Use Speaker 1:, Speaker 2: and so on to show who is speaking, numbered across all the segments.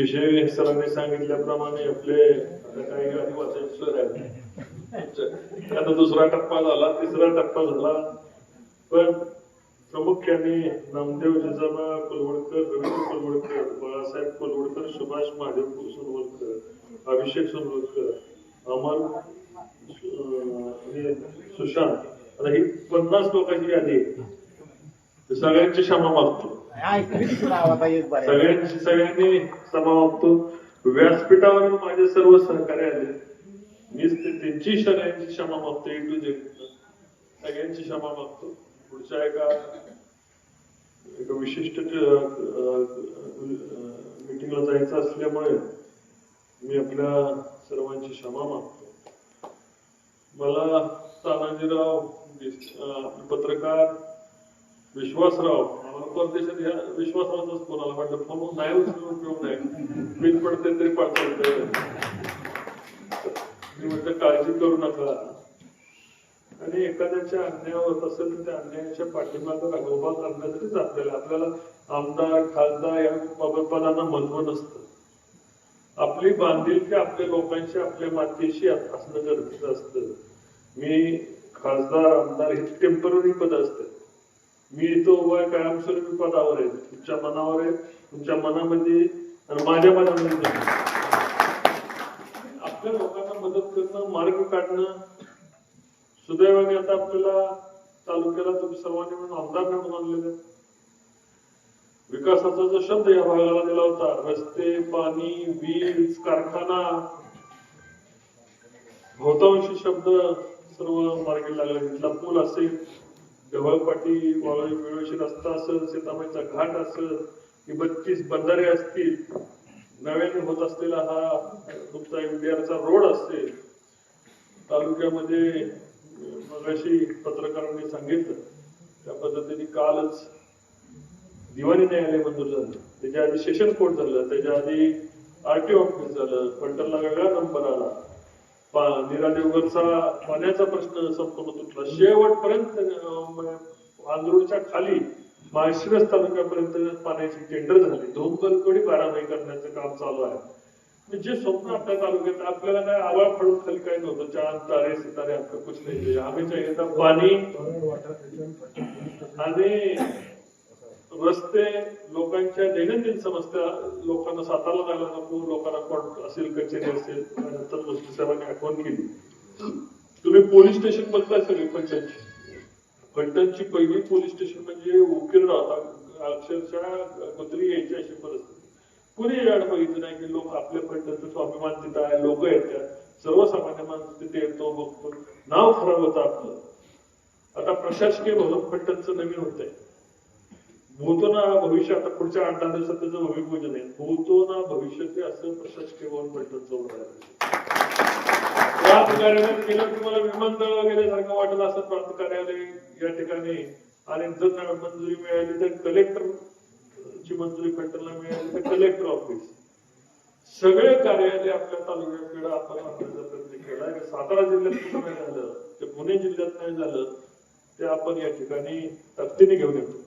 Speaker 1: विषय सरांनी सांगितल्याप्रमाणे आपले काही काही आदिवासी सर आहेत आता दुसरा टप्पा झाला तिसरा टप्पा झाला. पण प्रामुख्याने नामदेव जिजाबा कोलवडकर रवींद्र कोलवडकर बाळासाहेब कोलवडकर सुभाष महादेव सोनवडकर अभिषेक सोनवडकर अमर सुशांत. आता ही पन्नास लोकांची यादी आहे सगळ्यांची क्षमा मागतो. सगळ्यांशी सगळ्यांनी क्षमा मागतो व्यासपीठावर माझे सर्व सहकार्य आले. मीच त्यांची सगळ्यांची क्षमा मागतो ए टू सगळ्यांची क्षमा मागतो. पुढच्या एका एका विशिष्ट मिटिंगला जायचं असल्यामुळे मी आपल्या सर्वांची क्षमा मागतो. मला तानाजीराव पत्रकार विश्वासराव परदेशात ह्या विश्वासरावचाच फोन आला वाटलं फोन नाही उपयोग नाही. मीच पडते तरी पडता मी म्हटलं काळजी करू नका. आणि एखाद्याच्या अन्याय होत असेल तर त्या अन्यायाच्या पाठिंबाचा उभा करण्यासाठीच आपल्याला आपल्याला आमदार खासदार या बाबत पदांना महत्त्व नसतं. आपली बांधिलकी आपल्या लोकांशी आपल्या मातीशी असणं गरजेचं असतं. मी खासदार आमदार हे टेंपररी पद असते. मी तो उभा कायमस्वरूपी पदावर आहे तुमच्या मनावर आहे तुमच्या मनामध्ये आणि माझ्या मनामध्ये आपल्या लोकांना मदत करणं मार्ग काढणं सुदैवाने आता आपल्याला तालुक्याला तुम्ही सर्वांनी म्हणून आमदार म्हणून आणलेले विकासाचा जो शब्द या भागाला दिला होता रस्ते पाणी वीज कारखाना बहुतांशी शब्द सर्व मार्गी लागले. तिथला पूल असेल गव्हाळपाटी वाळवी मिळवशी रस्ता असेल सीतामाईचा घाट असेल ही बत्तीस बंधारे असतील. नव्याने होत असलेला हा तुमचा इंडियाचा रोड असेल. तालुक्यामध्ये मगाशी पत्रकारांनी सांगितलं त्या पद्धतीने कालच दिवाणी न्यायालय मंजूर झालं. त्याच्या आधी सेशन कोर्ट झालं त्याच्या आधी आरटीओ ऑफिस झालं पंटरला वेगळा नंबर आला. नीरा पाण्याचा प्रश्न संपूर्ण तुटला शेवटपर्यंत आंधळूच्या खाली माळशिरस तालुक्यापर्यंत पाण्याची टेंडर झाली. दोन कलकोडी बारामाही करण्याचं काम चालू आहे. म्हणजे जे स्वप्न आपल्या तालुक्यात आपल्याला काय आवाळ पडून खाली काय नव्हतं? चांद तारे सितारे आपलं कुछ नाही चाहिए था पाणी आणि रस्ते लोकांच्या दैनंदिन समस्या लोकांना सातारला जायला नको लोकांना कोण असेल कचेरी असेल नंतर मुस्लिम साहेबांनी आठवण केली. तुम्ही पोलीस स्टेशन बघताय सगळे फलटणची फलटणची पहिली पोलीस स्टेशन म्हणजे उकिरडा होता अक्षरशः कुत्री यायची अशी परिस्थिती. कुणी याड बघितलं नाही की लोक आपल्या फलटणचं स्वाभिमान तिथं आहे लोक येतात. सर्वसामान्य माणूस तिथे येतो बघतो. नाव खराब होतं आपलं. आता प्रशासकीय भवन फलटणचं नवीन होत आहे भूतो ना भविष्य आता पुढच्या आठ दहा दिवसात त्याचं भूमिपूजन आहे. भूतो ना भविष्य ते असं प्रशासकीय वन फलटणचं होणार आहे प्रांत केलं तुम्हाला विमानतळ वगैरे सारखं वाटत असं प्रांत कार्यालय या ठिकाणी आणि जर मंजुरी मिळाली तर कलेक्टर ची मंजुरी फलटणला मिळाली तर कलेक्टर ऑफिस सगळे कार्यालय आपल्या तालुक्याकडे आपण आणण्याचा प्रयत्न केला. सातारा जिल्ह्यात कुठं नाही झालं ते पुणे जिल्ह्यात नाही झालं ते आपण या ठिकाणी ताकदीने घेऊन येतो.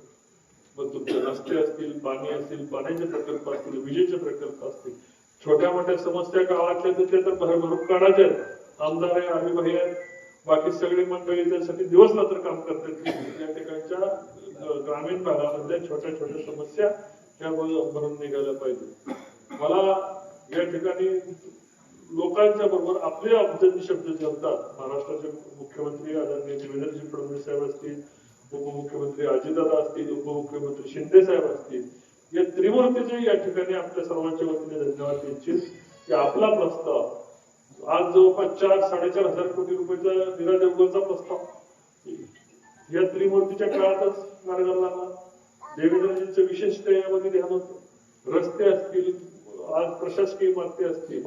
Speaker 1: मग तुमचे रस्ते असतील पाणी असतील पाण्याचे प्रकल्प असतील विजेचे प्रकल्प असतील छोट्या मोठ्या समस्या गावातल्या तर त्या तर भरभरून काढायच्या आमदार आहे आम्ही भाई आहेत. बाकी सगळी मंडळी त्यासाठी दिवस रात्र काम करतात. या ठिकाणच्या ग्रामीण भागामध्ये छोट्या छोट्या समस्या ह्या भरून निघायला पाहिजे मला या ठिकाणी लोकांच्या बरोबर आपले अब्जांनी शब्द चालतात महाराष्ट्राचे मुख्यमंत्री आदरणीय देवेंद्रजी फडणवीस साहेब असतील उपमुख्यमंत्री अजितदादा असतील उपमुख्यमंत्री शिंदे साहेब असतील या त्रिमूर्तीचे या ठिकाणी आपल्या सर्वांच्या वतीने धन्यवाद द्यायचे की आपला प्रस्ताव आज जवळपास चार साडेचार हजार कोटी रुपयाचा निरा देवगडचा प्रस्ताव. या त्रिमूर्तीच्या काळातच मार्गाला लागला. देवेंद्रजींचं विशेष यामध्ये ध्यान होतं. रस्ते असतील आज प्रशासकीय इमारती असतील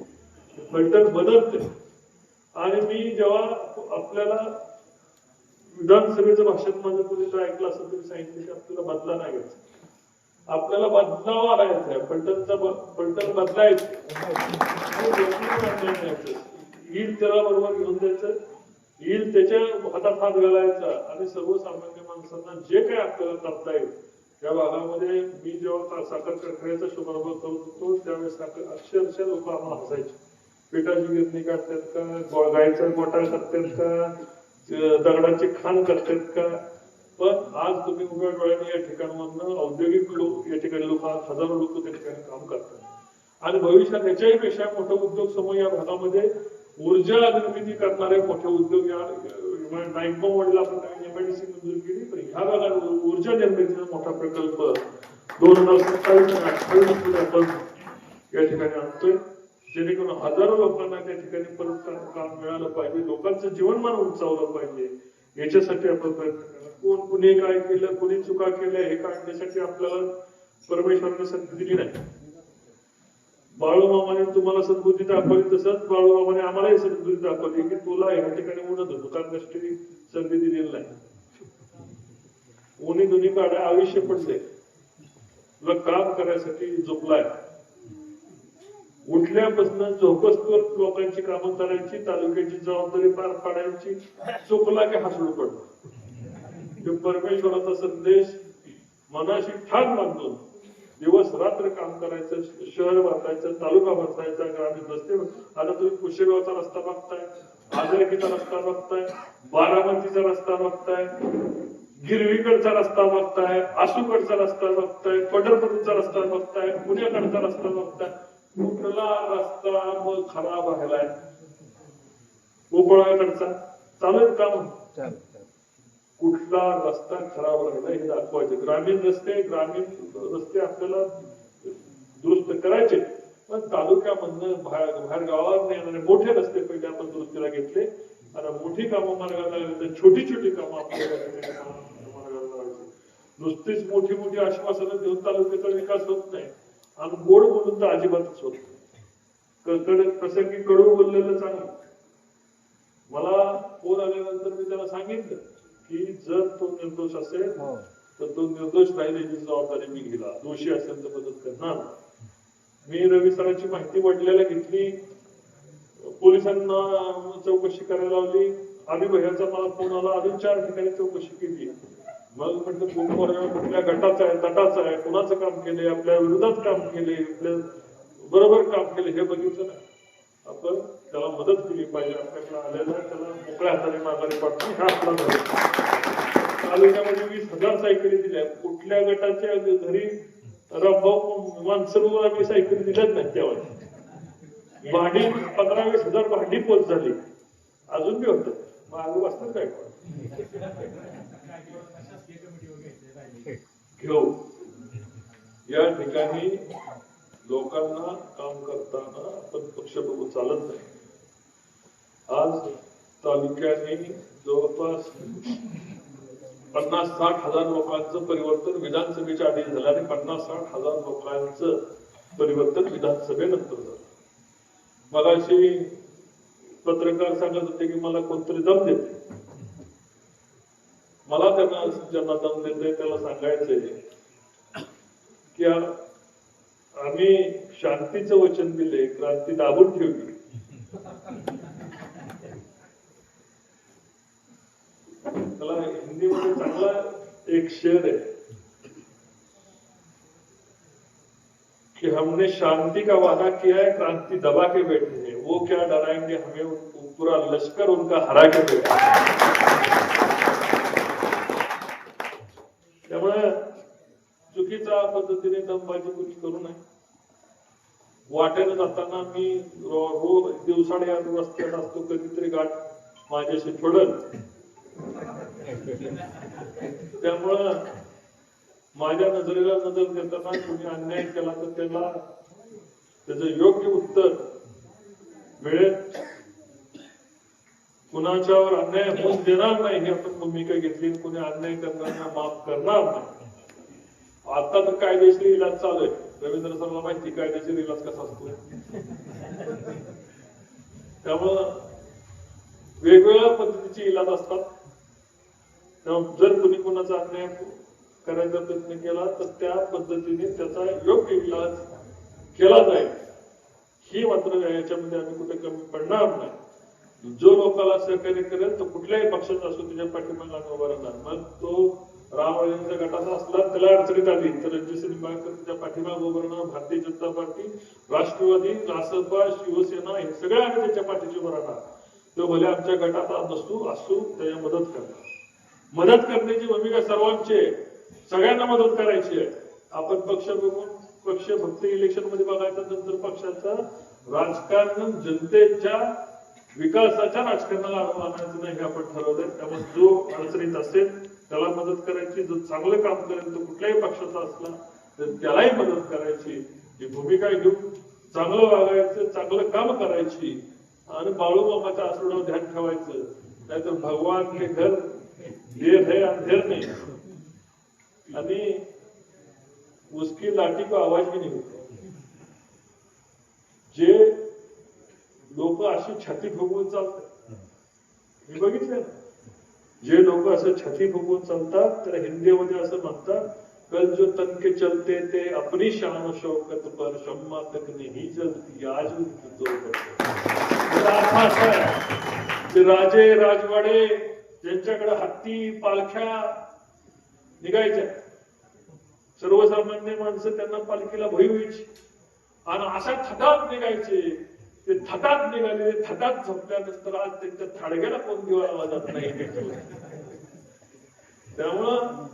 Speaker 1: फलटण बदलते आणि मी जेव्हा आपल्याला विधानसभेचं भाषण माझं कोणी जर ऐकलं असेल तरी सांगितलं की आपल्याला बदला नाही घ्यायचा. आपल्याला बदलावा राहायचा आहे. फलटणचा ब- बदलायचं. येईल त्याला बरोबर घेऊन जायचं येईल त्याच्या हातात हात घालायचा. आणि सर्वसामान्य माणसांना जे काही आपल्याला करता येईल या भागामध्ये मी जेव्हा साखर कारखान्याचा शुभारंभ करत होतो त्यावेळेस साखर अक्षरशः लोक आम्हाला हसायचे. पिठाची गिरणी काढतात का? गायचा गोटा करतात का? दगडाची खाण करतात का? पण आज तुम्ही उभ्या डोळ्याने या ठिकाणावरनं औद्योगिक लोक या ठिकाणी लोक आज हजारो लोक त्या ठिकाणी काम करतात. आणि भविष्यात याच्याही पेक्षा मोठा उद्योग समूह या भागामध्ये ऊर्जा निर्मिती करणारे मोठे उद्योग या नाईको मॉडेल आपण एमआयडीसी मंजूर केली पण ह्या भागात ऊर्जा निर्मितीचा मोठा प्रकल्प दोन हजार सत्तावीस आणि अठ्ठावीस आपण या ठिकाणी आणतोय. जेणेकरून हजारो लोकांना त्या ठिकाणी परत काम मिळालं पाहिजे लोकांचं जीवनमान उंचावलं पाहिजे. याच्यासाठी आपण प्रयत्न करणार कोण कुणी काय केलं कुणी चुका केल्या हे काढण्यासाठी आपल्याला परमेश्वराने संधी दिली नाही. बाळूमामाने तुम्हाला सद्बुद्धी दाखवली तसंच बाळूमामाने आम्हालाही सद्बुद्धी दाखवली की तुला या ठिकाणी उन्हा दुकानदृष्टी संधी दिलेली नाही. उन्ही दोन्ही काढा आयुष्य पडले तुला काम करायसाठी झोपलाय. उठल्यापासून झोपसवर लोकांची कामं करायची तालुक्याची जबाबदारी पार पाडायची चुकला की हसू पडतो. परमेश्वराचा संदेश मनाशी ठाण बांधून दिवस रात्र काम करायचं शहर बांधायचं तालुका बांधायचा ग्रामीण रस्ते आता तुम्ही कुशेगावचा रस्ता बघताय आजरकीचा रस्ता बघताय बारामतीचा रस्ता बघताय गिरवीकडचा रस्ता बघताय आसूकडचा रस्ता बघताय पंढरपूरचा रस्ता बघताय पुण्याकडचा रस्ता बघताय. मग खराब व्हायलाय गोकुळाकडचा चालू आहेत काम कुठला रस्ता खराब राहिला हे दाखवायचे. ग्रामीण रस्ते ग्रामीण रस्ते आपल्याला दुरुस्त करायचे. पण तालुक्यामधनं बाहेर गावात येणारे मोठे रस्ते पहिले आपण दुरुस्तीला घेतले. आणि मोठी कामं मार्गाला लागली तर छोटी छोटी कामं आपल्याला नुसतीच मोठी मोठी आश्वासनं देऊन तालुक्याचा विकास होत नाही. आणि गोड बोलून तर अजिबातच होत नाही. क- कडे प्रसंगी कडू बोललेलं चांगलं. मला फोन आल्यानंतर मी त्याला सांगितलं की जर तो निर्दोष असेल तर तो निर्दोष राहील याची जबाबदारी मी घेला दोषी असेल तर मदत करणार. मी रवी सरांची माहिती वडिलाला घेतली. पोलिसांना चौकशी करायला लावली. आम्ही भैयाचा मला फोन आला. अजून चार ठिकाणी चौकशी केली. मग म्हटलं कुठल्या गटाचा आहे? तटाचा आहे? कुणाचं काम केले आपल्या विरोधात काम केले आपल्या बरोबर काम आपल्याला हे बघितलं ना? आपण त्याला मदत केली पाहिजे. आपल्याकडे आलेला त्याला मोकळ्या हाताने माघारी पाठवून हा आपला तालुक्यामध्ये वीस हजार सायकली दिल्या. कुठल्या गटाच्या घरी रामभाऊ मानसरोवर आम्ही सायकली दिल्याच नाही त्यावर. भांडी पंधरा वीस हजार भांडी पोच झाली. अजून बी होत. मागे वाचतात काय घेऊ. या ठिकाणी लोकांना काम करताना आपण पक्ष बघून चालत नाही. आज तालुक्याने जवळपास पन्नास साठ हजार लोकांचं परिवर्तन विधानसभेच्या आधी झालं आणि पन्नास साठ हजार लोकांचं परिवर्तन विधानसभेनंतर झालं. मगाशी पत्रकार सांगत होते की मला कोणतरी दम देते मला त्यांना ज्यांना दम देते त्याला सांगायचंय की आम्ही शांतीचं वचन दिले क्रांती दाबून ठेवली. त्याला हिंदीमध्ये चांगला एक शेर आहे. कि हमने शांति का वादा किया है क्रांति दबा के बैठे हैं। वो क्या डराएंगे हमें? पूरा लश्कर उनका हरा के बैठे त्यामुळे चुकीचा पद्धतीने दमबाजी कुणी करू नये. वाटेनं जाताना मी रोज दिवसाडे या रस्त्यात असतो कधीतरी गाठ माझ्याशी पडत त्यामुळं माझ्या नजरेला नजर देताना कुणी अन्याय केला तर त्याला त्याच योग्य उत्तर मिळेल. कुणाच्यावर अन्याय होऊन देणार नाही ही आपण भूमिका घेतली. कुणी अन्याय करणाऱ्यांना माफ करणार नाही. आता तर कायदेशीर इलाज चालू आहे. रवींद्र सरला माहिती कायदेशीर इलाज कसा असतो? त्यामुळं वेगवेगळ्या पद्धतीचे इलाज असतात. तेव्हा जर कुणी कोणाचा अन्याय करायचा प्रयत्न केला तर त्या पद्धतीने त्याचा योग्य इलाज केला जाईल. ही मात्र याच्यामध्ये आम्ही कुठे कमी पडणार नाही. जो लोकाला सहकार्य करेल तो कुठल्याही पक्षाचा असो त्याच्या पाठीमागे उभा राहणार. मग तो रामराजेंचा गटाचा असला त्याला अडचणीत आली तर रणजितसिंग निंबाळकर त्याच्या पाठीमाग उभं राहणार भारतीय जनता पार्टी राष्ट्रवादी रासपा शिवसेना हे सगळे आम्ही त्याच्या पाठीशी उभं राहणार। तो भले आमच्या गटात नसू असू त्याच्या मदत करणार। मदत करण्याची भूमिका सर्वांची आहे. सगळ्यांना मदत करायची आहे. आपण पक्ष बघून पक्ष फक्त इलेक्शनमध्ये बघायचं नंतर पक्षाचं राजकारण जनतेच्या विकासाच्या राजकारणाला आणायचं नाही हे आपण ठरवलंय. त्यामुळे जो अडचणीत असेल त्याला मदत करायची जो चांगलं काम करेल तो कुठल्याही पक्षाचा असला तर त्यालाही मदत करायची. ही भूमिका घेऊन चांगलं वागायचं चांगलं काम करायची आणि बाळूमामाच्या आसरडावर ध्यान ठेवायचं. नाहीतर भगवान हे घर देर है अंधेर नाही. आणि उसकी लाठी को आवाज भी नहीं जे लोक अशी छाती फुगवून चालतात मी बघितलं? ना. जे लोक असं छती फुगून चालतात तर हिंदीमध्ये असं म्हणतात कल जो तन के चलते ते अपनी शान शौकत पर शम्मा तक नहीं जलती आज उनकी दो राजे राजवाडे ज्यांच्याकडे हत्ती पालख्या निघायच्या सर्वसामान्य माणसं त्यांना पालखीला भय व्हायची आणि अशा थटात निघायचे ते थटात निघाले थटात झोपल्यानंतर आज त्यांच्या थाडग्याला कोण दिवा लावला जात नाही त्यामुळं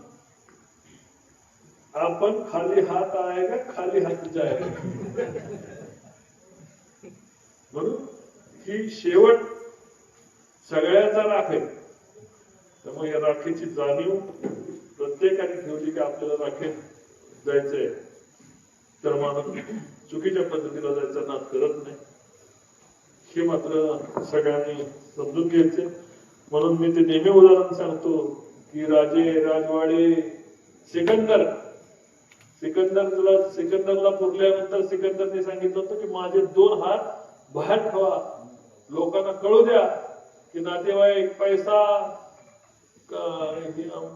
Speaker 1: आपण खाली हात आहे का खाली हात आहे म्हणून ही शेवट सगळ्याचा राख आहे त्यामुळे या राखेची जाणीव प्रत्येकाने ठेवली की आपल्याला राखेत जायचंय तर माणूस चुकीच्या पद्धतीला जायचा नाद करत नाही हे मात्र सगळ्यांनी समजून घ्यायचे. म्हणून मी ते नेहमी उदाहरण सांगतो की राजे राजवाडे सिकंदर. सिकंदर तुला सिकंदरला पुरल्यानंतर सिकंदरने सांगितलं होतं की माझे दोन हात बाहेर ठेवा. लोकांना कळू द्या की नातेवाईक पैसा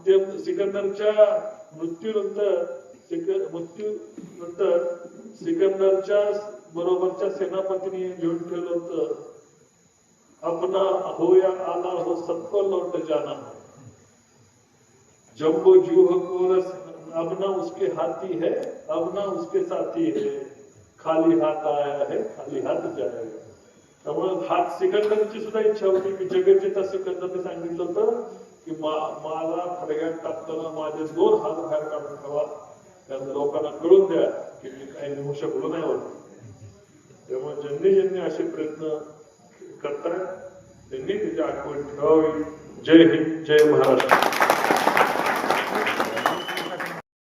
Speaker 1: ते सिकंदरच्या मृत्यूनंतर सिक- मृत्यूनंतर सिकंदरच्या बरोबरच्या सेनापतीने लिहून ठेवलं होतं. अपना हो या आला हो सबको लौट जाना जम्बो जूह कोरस अब उसके हाथी है अबना उसके साथी है. खाली हात आया है खाली हात जाएगा त्यामुळे हात सिकंदरची सुद्धा इच्छा होती. की जगज्जेता सिकंदरने सांगितलं होतं की मा- मला खडग्यात टाकताना माझे दोन हात बाहेर काढून ठेवा. त्यामुळे लोकांना कळून द्या की मी काही निघू शकलो नाही वाटत तेव्हा ज्यांनी ज्यांनी असे प्रयत्न करतात त्यांनी त्याची आठवण ठेवावी. जय हिंद जय महाराष्ट्र.